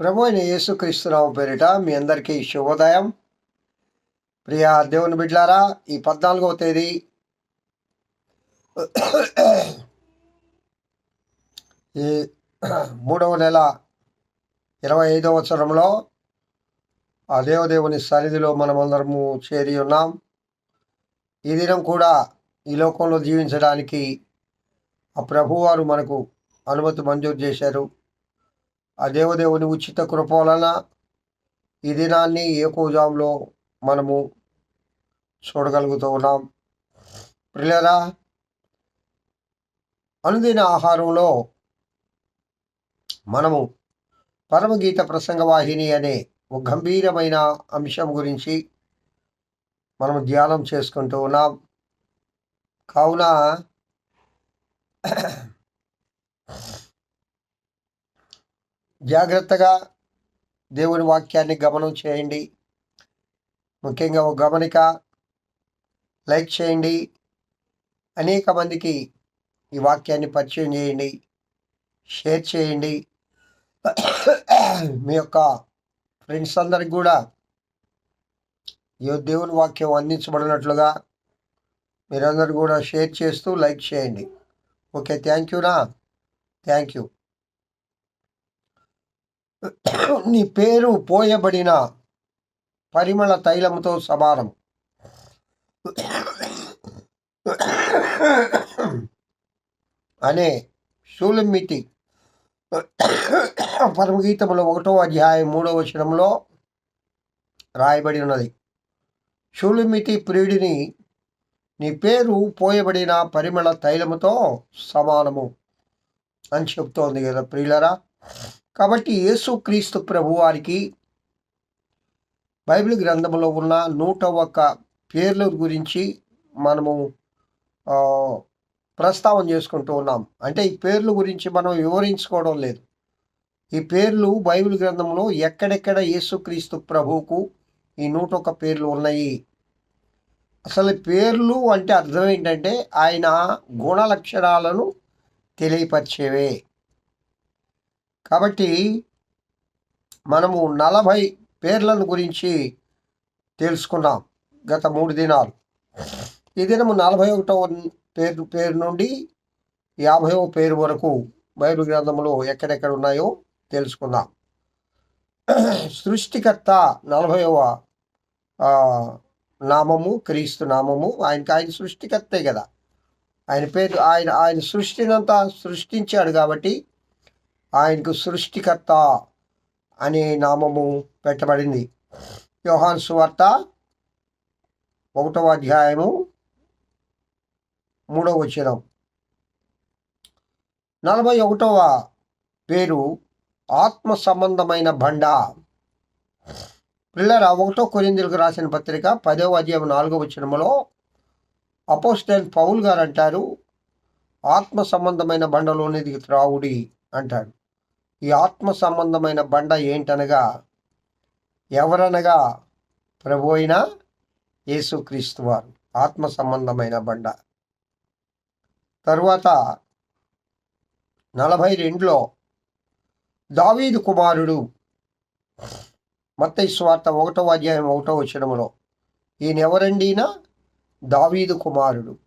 ప్రభు అయిన యేసుక్రీస్తునామ పేరిట మీ అందరికీ శుభోదయం. ప్రియ దేవుని బిడ్లారా ఈ పద్నాలుగవ తేదీ ఈ మూడవ నెల ఇరవై ఐదవ సంవత్సరంలో ఆ దేవదేవుని సన్నిధిలో మనమందరము చేరి ఉన్నాం. ఈ దినం కూడా ఈ లోకంలో జీవించడానికి ఆ ప్రభువారు మనకు అనుమతి మంజూరు చేశారు. ఆ దేవదేవుని ఉచిత కృప వలన ఈ దినాన్ని ఏకోజాంలో మనము చూడగలుగుతూ ఉన్నాం. ప్రియులరా అనుదిన ఆహారంలో మనము పరమగీత ప్రసంగ వాహిని అనే ఒక గంభీరమైన అంశం గురించి మనం ధ్యానం చేసుకుంటూ ఉన్నాం. కావున జాగ్రత్తగా దేవుని వాక్యాన్ని గమనం చేయండి. ముఖ్యంగా ఒక గమనిక లైక్ చేయండి. అనేక మందికి ఈ వాక్యాన్ని పరిచయం చేయండి. షేర్ చేయండి. మీ యొక్క ఫ్రెండ్స్ అందరికి కూడా ఈ దేవుని వాక్యం అందించబడినట్లుగా మీరందరూ కూడా షేర్ చేస్తూ లైక్ చేయండి. ఓకే థ్యాంక్ యూనా థ్యాంక్ యూ. నీ పేరు పోయబడిన పరిమళ తైలముతో సమానం. అనే షూలిమితి పరమగీతములో ఒకటో అధ్యాయం మూడవ వచనంలో రాయబడి ఉన్నది. షూలిమితి ప్రియుడిని నీ పేరు పోయబడిన పరిమళ తైలముతో సమానము అని చెప్తోంది కదా ప్రియులరా. కాబట్టి యేసుక్రీస్తు ప్రభువారికి బైబిల్ గ్రంథంలో ఉన్న నూట ఒక్క పేర్ల గురించి మనము ప్రస్తావన చేసుకుంటూ ఉన్నాం. అంటే ఈ పేర్ల గురించి మనం వివరించుకోవడం లేదు. ఈ పేర్లు బైబిల్ గ్రంథంలో ఎక్కడెక్కడ యేసుక్రీస్తు ప్రభువుకు ఈ నూట ఒక్క పేర్లు ఉన్నాయి? అసలు పేర్లు అంటే అర్థం ఏంటంటే ఆయన గుణ లక్షణాలను తెలియపరిచేవే. కాబట్టి మనము నలభై పేర్లను గురించి తెలుసుకున్నాం గత మూడు దినాలు. ఈ దినము నలభై ఒకటవ పేరు పేరు నుండి యాభైవ పేరు వరకు బైబిల్ గ్రంథంలో ఎక్కడెక్కడ ఉన్నాయో తెలుసుకుందాం. సృష్టికర్త నలభైవ నామము క్రీస్తు నామము. ఆయనకి ఆయన సృష్టికర్తే కదా. ఆయన పేరు ఆయన ఆయన సృష్టినంతా సృష్టించాడు కాబట్టి ఆయనకు సృష్టికర్త అనే నామము పెట్టబడింది. యోహాన్ సువార్త ఒకటవ అధ్యాయము మూడవ వచనం. నలభై ఒకటవ పేరు ఆత్మ సంబంధమైన బండ. పిల్లర ఒకటో కొరిందులకు రాసిన పత్రిక పదవ అధ్యాయం నాలుగవ వచనములో అపోస్టైన్ పౌల్ గారు అంటారు ఆత్మ సంబంధమైన బండలోనిది త్రావుడి అంటాడు. ఈ ఆత్మ సంబంధమైన బండ ఏంటనగా ఎవరనగా ప్రభు అయిన యేసుక్రీస్తు వారు. ఆత్మ సంబంధమైన బండ. తరువాత నలభై రెండులో దావీదు కుమారుడు మత్తయి స్వార్థ ఒకటో అధ్యాయం ఒకటో వచనములో ఈయన ఎవరండినా దావీదు కుమారుడు.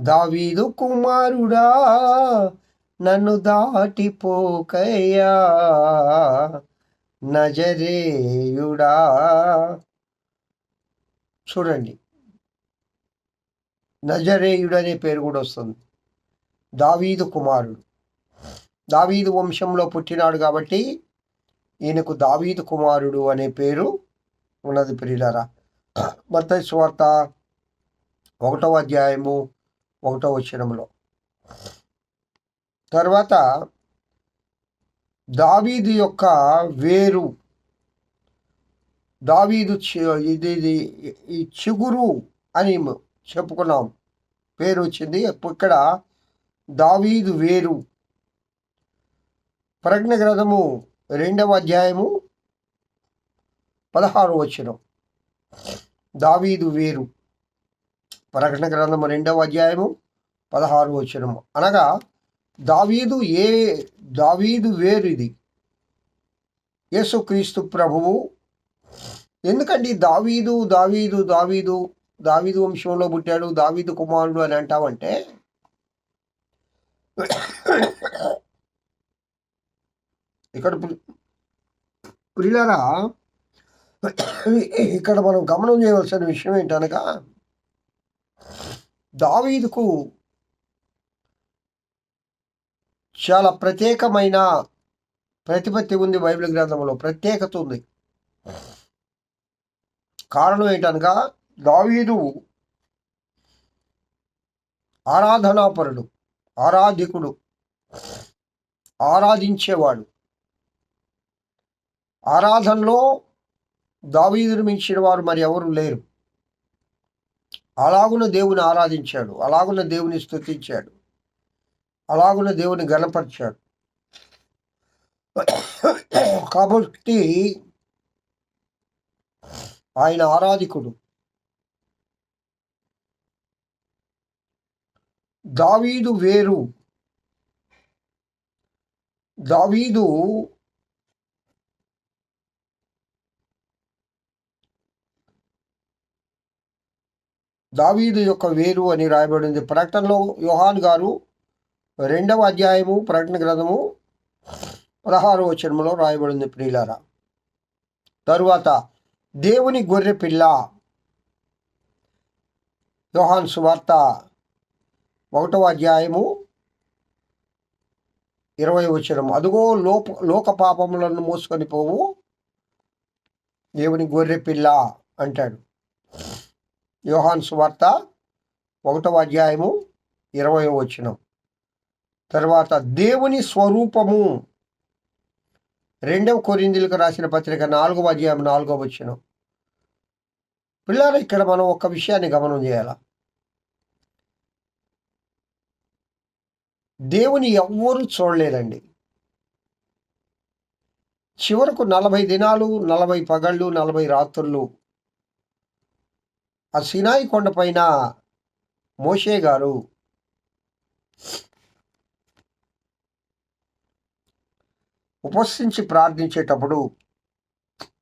దావీదు కుమారుడా నన్ను దాటిపోకయ్యా. నజరేయుడా. చూడండి. నజరేయుడు అనే పేరు కూడా వస్తుంది. దావీదు కుమారుడు. దావీదు వంశంలో పుట్టినాడు కాబట్టి ఈయనకు దావీదు కుమారుడు అనే పేరు ఉన్నది ప్రియులరా. మత స్వార్త ఒకటవ అధ్యాయము ఒకటవ వచనంలో. తర్వాత దావీదు యొక్క వేరు. దావీదు చి- ఇది ఇది ఈ చిగురు అని చెప్పుకున్నాం. పేరు వచ్చింది. ఇక్కడ దావీదు వేరు. ప్రజ్ఞ గ్రంథము రెండవ అధ్యాయము పదహారు వచ్చిన దావీదు వేరు. ప్రకటన గ్రంథము రెండవ అధ్యాయము పదహారు వచ్చినము అనగా దావీదు ఏ దావీదు వేరిది? ఇది యేసుక్రీస్తు ప్రభువు. ఎందుకండి దావీదు దావీదు దావీదు దావీదు వంశంలో పుట్టాడు దావీదు కుమారుడు అని అంటామంటే ఇక్కడ ప్రి- ఇక్కడ మనం గమనం చేయవలసిన విషయం ఏంటనగా దావీదుకు చాలా ప్రత్యేకమైన ప్రతిపత్తి ఉంది బైబిల్ గ్రంథంలో ప్రత్యేకత ఉంది. కారణం ఏంటనగా దావీదు ఆరాధనాపరుడు ఆరాధికుడు ఆరాధించేవాడు. ఆరాధనలో దావీదును మించిన వారు మరి ఎవరు లేరు. అలాగున దేవుని ఆరాధించాడు అలాగున దేవుని స్తుతించాడు. అలాగున దేవుని గణపరిచాడు. కాబట్టి ఆయన ఆరాధికుడు. దావీదు వేరు. దావీదు దావీదు యొక్క వేరు అని రాయబడింది. ప్రకటనలో యోహాన్ గారు రెండవ అధ్యాయము ప్రకటన గ్రంథము పదహారవ చర్మలో రాయబడింది ప్రియులారా. తరువాత దేవుని గొర్రె పిల్ల యోహాన్ సువార్త ఒకటవ అధ్యాయము ఇరవై వచనం అదుగో లోప లోక పాపములను మోసుకొని పోవు దేవుని గొర్రె పిల్ల అంటాడు. యోహాన్ సువార్త ఒకటవ అధ్యాయము ఇరవై వచనం. తర్వాత దేవుని స్వరూపము. రెండవ కొరిందులకు రాసిన పత్రిక నాలుగవ అధ్యాయం నాలుగవ వచ్చిన పిల్లలు ఇక్కడ మనం ఒక విషయాన్ని గమనం చేయాల. దేవుని ఎవ్వరూ చూడలేదండి. చివరకు నలభై దినాలు నలభై పగళ్ళు నలభై రాత్రులు ఆ సినాయి కొండపైన మోషే గారు ఉపస్థించి ప్రార్థించేటప్పుడు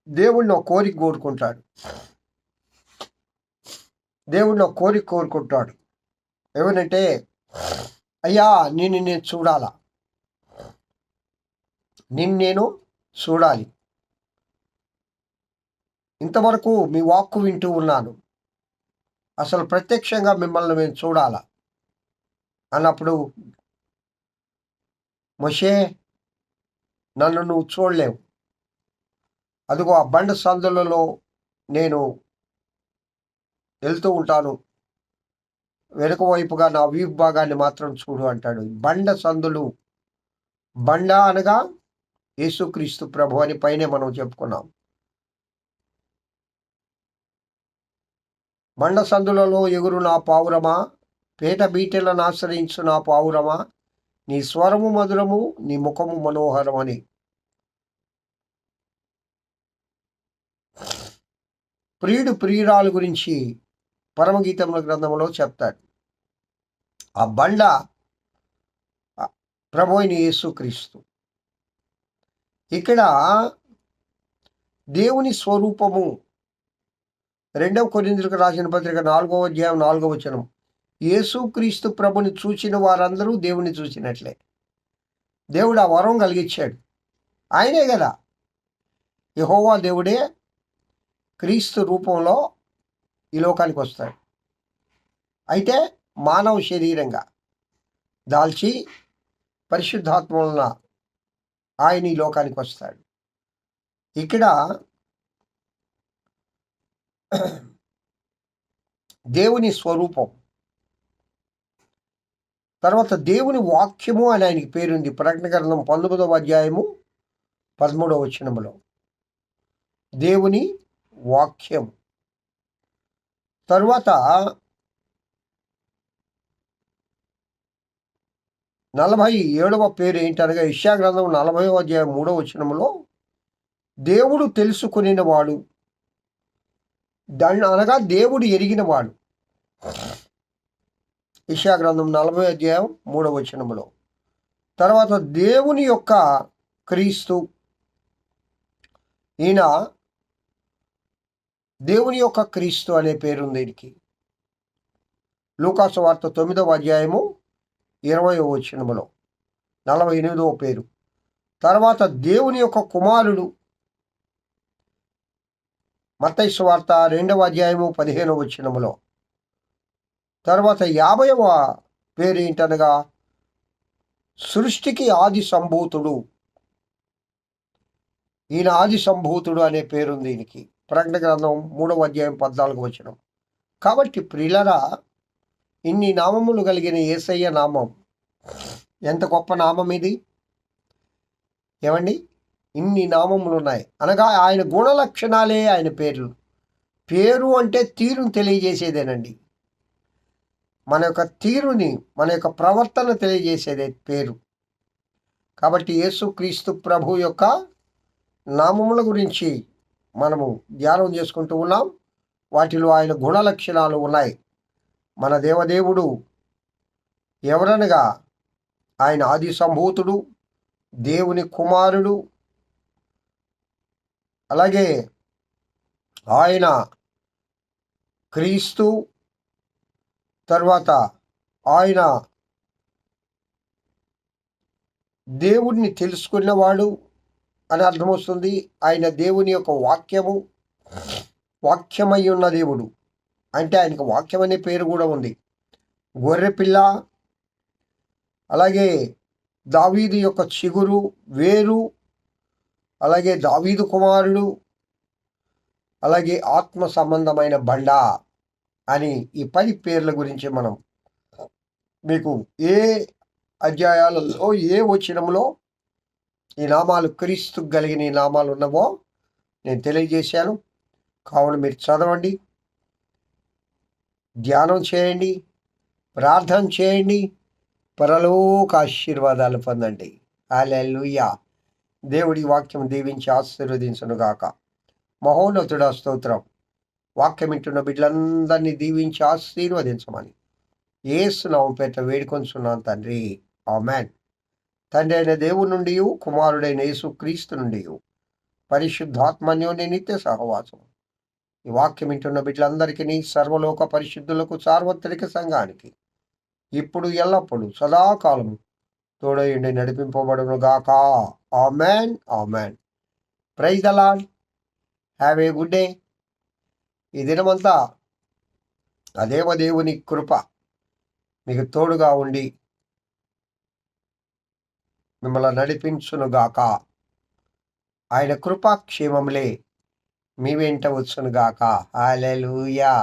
దేవుణ్ణి ఒక కోరిక కోరుకుంటాడు. దేవుణ్ణి ఒక కోరిక కోరుకుంటాడు. ఏమనంటే అయ్యా నిన్ను నేను చూడాలా? నిన్ను నేను చూడాలి. ఇంతవరకు మీ వాక్కు వింటూ ఉన్నాను. అసలు ప్రత్యక్షంగా మిమ్మల్ని మేము చూడాలా? అన్నప్పుడు మొషే నన్ను నువ్వు చూడలేవు. అదిగో ఆ బండ సందులలో నేను వెళ్తూ ఉంటాను. వెనుక వైపుగా నా విభాగాన్ని మాత్రం చూడు అంటాడు. బండ సందులు. బండ అనగా యేసుక్రీస్తు ప్రభు అని పైనే మనం చెప్పుకున్నాం. బండ సందులలో ఎగురు నా పావురమా? పేట బీటెలను ఆశ్రయించు నా పావురమా? నీ స్వరము మధురము నీ ముఖము మనోహరమని. ప్రియుడు ప్రియురాలు గురించి పరమగీతముల గ్రంథంలో చెప్తాడు. ఆ బండ ప్రభు యేసుక్రీస్తు ఇక్కడ దేవుని స్వరూపము రెండవ కొరిందులకు రాసిన పత్రిక నాలుగవ అధ్యాయం నాలుగవ వచనం యేసుక్రీస్తు ప్రభుని చూచిన వారందరూ దేవుని చూసినట్లే దేవుడు ఆ వరం కలిగించాడు ఆయనే కదా. యహోవా దేవుడే క్రీస్తు రూపంలో ఈ లోకానికి వస్తాడు. అయితే మానవ శరీరంగా దాల్చి పరిశుద్ధాత్మ వలన ఆయన ఈ లోకానికి వస్తాడు. ఇక్కడ దేవుని స్వరూపం తర్వాత దేవుని వాక్యము అని ఆయనకి పేరుంది. ప్రకటన గ్రంథం పంతొమ్మిదవ అధ్యాయము పదమూడవ వచనములో. దేవుని వాక్యం. తరువాత నలభై ఏడవ పేరు ఏంటనగా ఇషా గ్రంథం నలభై అధ్యాయం మూడవ వచనములో దేవుడు తెలుసుకునినవాడు దాన్ని అనగా దేవుడు ఎరిగినవాడు. గ్రంథం నలభై అధ్యాయం మూడవ వచనములో. తర్వాత దేవుని యొక్క క్రీస్తు ఈయన దేవుని యొక్క క్రీస్తు అనే పేరుంది దీనికి లూకాసు వార్త తొమ్మిదవ అధ్యాయము ఇరవయో వచనములో నలభై ఎనిమిదవ పేరు. తర్వాత దేవుని యొక్క కుమారుడు మత్తైసు వార్త రెండవ అధ్యాయము పదిహేనవ వచనములో తర్వాత యాభైవ పేరు ఏంటనగా సృష్టికి ఆది సంభూతుడు. ఈయన ఆది సంభూతుడు అనే పేరుంది దీనికి ప్రకటన గ్రంథం మూడవ అధ్యాయం పద్నాలుగు వచనం. కాబట్టి ప్రిలరా ఇన్ని నామములు కలిగిన ఏసయ్య నామం. ఎంత గొప్ప నామం ఇది? ఏమండి? ఇన్ని నామములు ఉన్నాయి. అనగా ఆయన గుణ లక్షణాలే ఆయన పేర్లు. పేరు అంటే తీరును తెలియజేసేదేనండి. మన యొక్క తీరుని మన యొక్క ప్రవర్తన తెలియజేసేదే పేరు. కాబట్టి యేసుక్రీస్తు ప్రభు యొక్క నామముల గురించి మనము ధ్యానం చేసుకుంటూ ఉన్నాం. వాటిలో ఆయన గుణ లక్షణాలు ఉన్నాయి. మన దేవదేవుడు ఎవరనగా ఆయన ఆది సంభూతుడు దేవుని కుమారుడు అలాగే ఆయన క్రీస్తు తర్వాత ఆయన దేవుడిని తెలుసుకున్నవాడు అని అర్థమవుతుంది ఆయన దేవుని యొక్క వాక్యము వాక్యమై ఉన్న దేవుడు. అంటే ఆయనకు వాక్యం అనే పేరు కూడా ఉంది. గొర్రెపిల్ల అలాగే దావీదు యొక్క చిగురు వేరు అలాగే దావీదు కుమారుడు అలాగే ఆత్మ సంబంధమైన బండ. అని ఈ పది పేర్ల గురించి మనం మీకు ఏ అధ్యాయాలలో ఏ వచనంలో ఈ నామాలు క్రీస్తు కలిగిన ఈ నామాలు ఉన్నవో నేను తెలియజేశాను. కావున మీరు చదవండి. ధ్యానం చేయండి. ప్రార్థన చేయండి. పరలోక ఆశీర్వాదాలు పొందండి. అలెలుయ్యా దేవుడి వాక్యం దీవించి ఆశీర్వదించనుగాక. మహోన్నతుడ స్తోత్రం. వాక్యం వింటున్న బిడ్డలందరినీ దీవించి ఆశీర్వదించమని. ఏసునామం పేట వేడుకొంచున్నాను తండ్రి. ఆ మ్యాన్ తండ్రి అయిన దేవుడి నుండి కుమారుడైన యేసు క్రీస్తు నుండి పరిశుద్ధాత్మన్యోని నిత్య సహవాసం. ఈ వాక్యం వింటున్న బిడ్డలందరికీ సర్వలోక పరిశుద్ధులకు సార్వత్రిక సంఘానికి ఇప్పుడు ఎల్లప్పుడూ సదాకాలము తోడయుండి నడిపింపబడును గాక amen. Amen. Praise the have a good day. ఈ దినమంతా అదేవ దేవుని కృప మీకు తోడుగా ఉండి మిమ్మల్ని నడిపించునుగాక. ఆయన కృపాక్షేమములే మీ వెంట వచ్చునుగాక. హాలెలూయా